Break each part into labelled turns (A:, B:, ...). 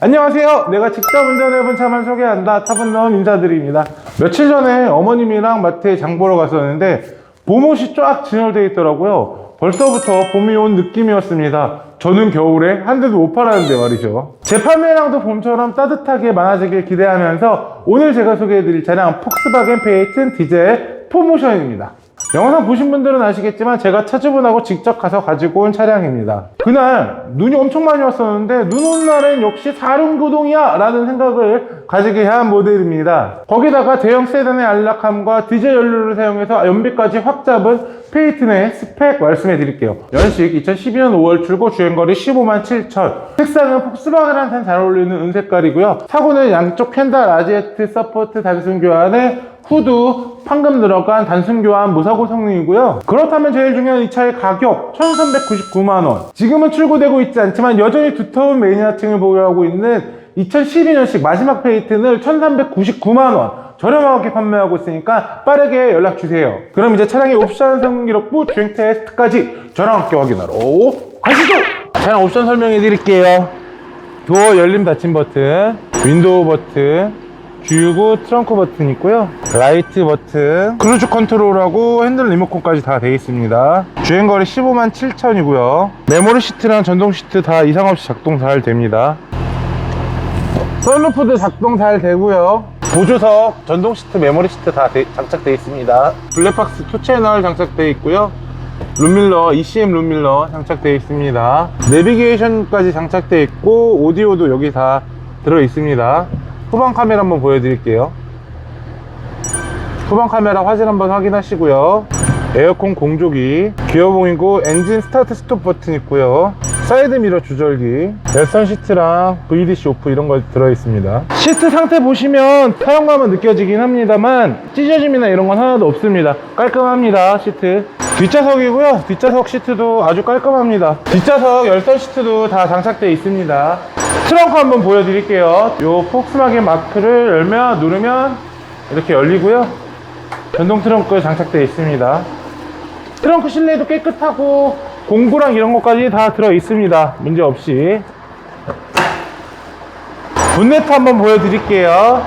A: 안녕하세요. 내가 직접 운전해본 차만 소개한다. 타분놈 인사드립니다. 며칠 전에 어머님이랑 마트에 장 보러 갔었는데 봄옷이 쫙 진열되어 있더라고요. 벌써부터 봄이 온 느낌이었습니다. 저는 겨울에 한 대도 못 팔았는데 말이죠. 제 판매량도 봄처럼 따뜻하게 많아지길 기대하면서 오늘 제가 소개해드릴 차량 폭스바겐 페이튼 디젤 포모션입니다. 영상 보신 분들은 아시겠지만 제가 차 주문하고 직접 가서 가지고 온 차량입니다. 그날 눈이 엄청 많이 왔었는데 눈 오는 날엔 역시 사륜구동이야 라는 생각을 가지게 한 모델입니다. 거기다가 대형 세단의 안락함과 디젤 연료를 사용해서 연비까지 확 잡은 페이튼의 스펙 말씀해 드릴게요. 연식 2012년 5월 출고 주행거리 15만 7천 색상은 폭스바겐한테는 잘 어울리는 은색깔이고요. 사고는 양쪽 펜달 아지에트 서포트 단순 교환에 후드 판금 들어간 단순 교환 무사고 성능이고요. 그렇다면 제일 중요한 이 차의 가격 1399만원. 지금은 출고되고 있지 않지만 여전히 두터운 매니아층을 보유하고 있는 2012년식 마지막 페이튼을 1399만원. 저렴하게 판매하고 있으니까 빠르게 연락 주세요. 그럼 이제 차량의 옵션 성능 기록부 주행 테스트까지 저랑 함께 확인하러 가시죠! 차량 옵션 설명해 드릴게요. 도어 열림 닫힘 버튼, 윈도우 버튼, 주유구 트렁크 버튼 있고요. 라이트 버튼. 크루즈 컨트롤하고 핸들 리모컨까지 다 되어 있습니다. 주행거리 15만 7천이고요. 메모리 시트랑 전동 시트 다 이상 없이 작동 잘 됩니다. 선루프도 작동 잘 되고요. 보조석 전동 시트 메모리 시트 다 대- 장착되어 있습니다. 블랙박스 2채널 장착되어 있고요. 룸밀러 ECM 룸밀러 장착되어 있습니다. 내비게이션까지 장착되어 있고 오디오도 여기 다 들어 있습니다 후방 카메라 한번 보여드릴게요. 후방 카메라 화질 한번 확인하시고요. 에어컨 공조기 기어 봉이고 엔진 스타트 스톱 버튼 있고요. 사이드 미러 조절기 열선 시트랑 VDC 오프 이런 거 들어있습니다. 시트 상태 보시면 사용감은 느껴지긴 합니다만 찢어짐이나 이런 건 하나도 없습니다. 깔끔합니다 시트. 뒷좌석이고요. 뒷좌석 시트도 아주 깔끔합니다. 뒷좌석 열선 시트도 다 장착되어 있습니다 트렁크 한번 보여드릴게요. 요 폭스바겐 마크를 열면 누르면 이렇게 열리고요. 전동 트렁크 장착되어 있습니다. 트렁크 실내도 깨끗하고 공구랑 이런 것까지 다 들어 있습니다. 문제 없이. 본네트 한번 보여드릴게요.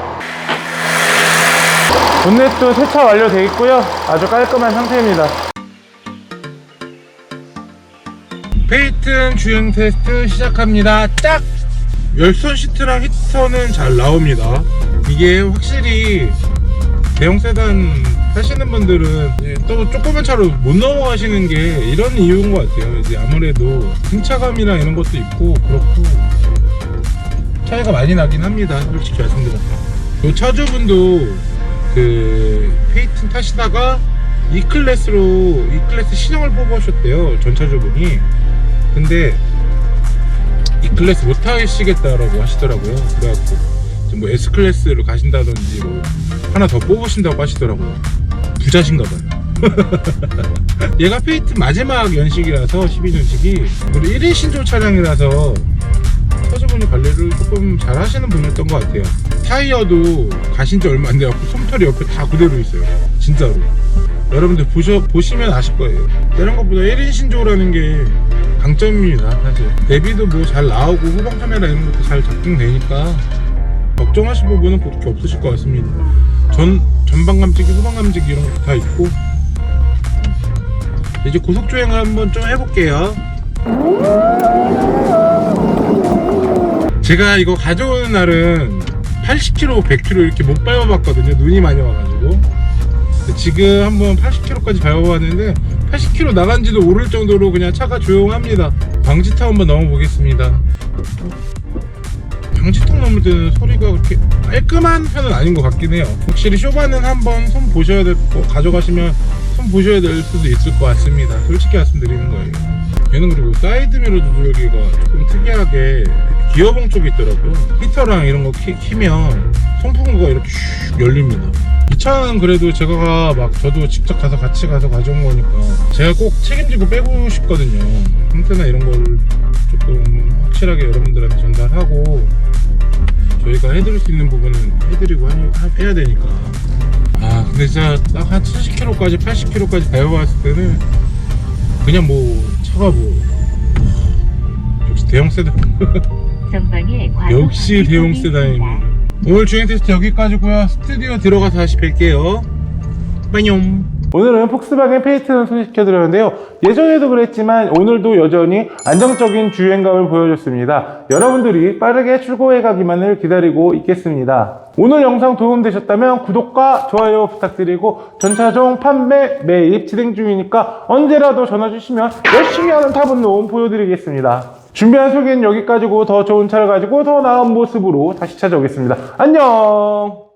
A: 본네트 세차 완료되어 있고요. 아주 깔끔한 상태입니다. 페이튼 주행 테스트 시작합니다. 짝! 열선 시트랑 히터는 잘 나옵니다. 이게 확실히 대형 세단 타시는 분들은 또 조그만 차로 못 넘어가시는 게 이런 이유인 것 같아요. 이제 아무래도 승차감이나 이런 것도 있고 그렇고 차이가 많이 나긴 합니다. 솔직히 말씀드려서 요 차주분도 그 페이튼 타시다가 E클래스로 E클래스 신형을 뽑으셨대요. 전 차주분이. 근데 E클래스 못 타시겠다라고 하시더라고요. 그래갖고 뭐 S클래스로 가신다든지 뭐 하나 더 뽑으신다고 하시더라고요. 부자신가 봐요. 얘가 페이트 마지막 연식이라서 12년식이 그리고 1인 신조 차량이라서 차주분이 관리를 조금 잘 하시는 분이었던 것 같아요. 타이어도 가신 지 얼마 안 돼갖고 솜털이 옆에 다 그대로 있어요. 진짜로 여러분들 보셔, 보시면 아실 거예요. 다른 것보다 1인 신조라는 게 강점입니다 사실. 대비도 뭐 잘 나오고 후방 카메라 이런 것도 잘 작동되니까 걱정하실 부분은 그렇게 없으실 것 같습니다. 전, 전방 감지기 후방 감지기 이런 것도 다 있고. 이제 고속 주행을 한번 좀 해볼게요. 제가 이거 가져오는 날은 80km, 100km 이렇게 못 밟아봤거든요. 눈이 많이 와가지고. 지금 한번 80km까지 밟아봤는데 80km 나간지도 모를 정도로 그냥 차가 조용합니다. 방지턱 한번 넘어보겠습니다. 방지턱 넘을 때는 소리가 그렇게 깔끔한 편은 아닌 것 같긴 해요. 확실히 쇼바는 한번 손 보셔야 될 거, 가져가시면 손 보셔야 될 수도 있을 것 같습니다. 솔직히 말씀드리는 거예요. 얘는 그리고 사이드 미러 조절기가 좀 특이하게 기어봉 쪽에 있더라고요. 히터랑 이런 거 키, 키면 송풍구가 이렇게 슉 열립니다. 이 차는 그래도 제가 막 저도 직접 가서 같이 가서 가져온 거니까 제가 꼭 책임지고 빼고 싶거든요. 형태나 이런 걸 조금 확실하게 여러분들한테 전달하고 저희가 해드릴 수 있는 부분은 해드리고 해야 되니까. 아 근데 진짜 딱 한 70km까지 80km까지 달려봤을 때는 그냥 뭐 차가 뭐 역시 대형 세단 역시 대형 세단입니다 오늘 주행 테스트 여기까지고요. 스튜디오 들어가서 다시 뵐게요. 빠뇽 오늘은 폭스바겐 페이트를 소개시켜드렸는데요. 예전에도 그랬지만 오늘도 여전히 안정적인 주행감을 보여줬습니다. 여러분들이 빠르게 출고해가기만을 기다리고 있겠습니다. 오늘 영상 도움되셨다면 구독과 좋아요 부탁드리고 전차종 판매 매입 진행 중이니까 언제라도 전화 주시면 열심히 하는 타분놈 보여드리겠습니다 준비한 소개는 여기까지고 더 좋은 차를 가지고 더 나은 모습으로 다시 찾아오겠습니다. 안녕